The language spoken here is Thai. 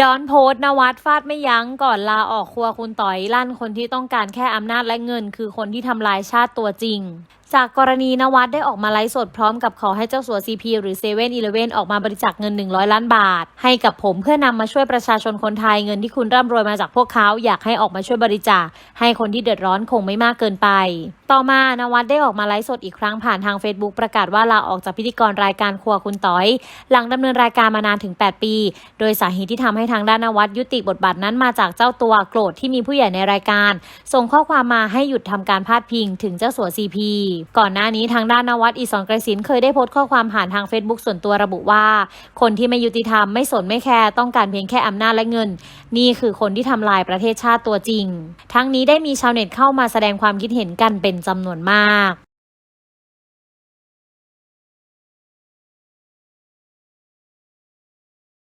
ย้อนโพสต์นวัดฟาดไม่ยั้งก่อนลาออกครัวคุณต่อยลั่นคนที่ต้องการแค่อำนาจและเงิน คือคนที่ทำลายชาติตัวจริง จากกรณีนวัดได้ออกมาไลฟ์สดพร้อมกับขอให้เจ้าสัวซีพีหรือเซเว่นอีเลเวนออกมาบริจาคเงิน 100 ล้านบาท ให้กับผมเพื่อนำมาช่วยประชาชนคนไทยเงินที่คุณร่ำรวยมาจากพวกเขาอยากให้ออกมาช่วยบริจาค ให้คนที่เดือดร้อนคงไม่มากเกินไป ต่อมานวัดได้ออกมาไลฟ์สดอีกครั้งผ่านทาง Facebook ประกาศว่าลาออกจากพิธีกรรายการครัวคุณต่อย หลังดำเนินรายการมานานถึง 8 ปี โดยสาเหตุที่ทำให้ทางด้านนวัดยุติบทบาทนั้นมาจากเจ้าตัวโกรธที่มีผู้ใหญ่ในรายการ ส่งข้อความมาให้หยุดทำการพาดพิงถึงเจ้าสัวซีพีก่อนหน้านี้ทางด้านนวัดอิสอนไกรศินเคยได้โพสต์ข้อความผ่านทาง Facebook ส่วนตัวระบุว่า คนที่ไม่ยุติธรรมไม่สนไม่แคร์ต้องการเพียงแค่อำนาจและเงิน นี่คือคนที่ทำลายประเทศชาติตัวจริง ทั้งนี้ได้มีชาวเน็ตเข้ามาแสดงความคิดเห็นกันเป็นจำนวนมาก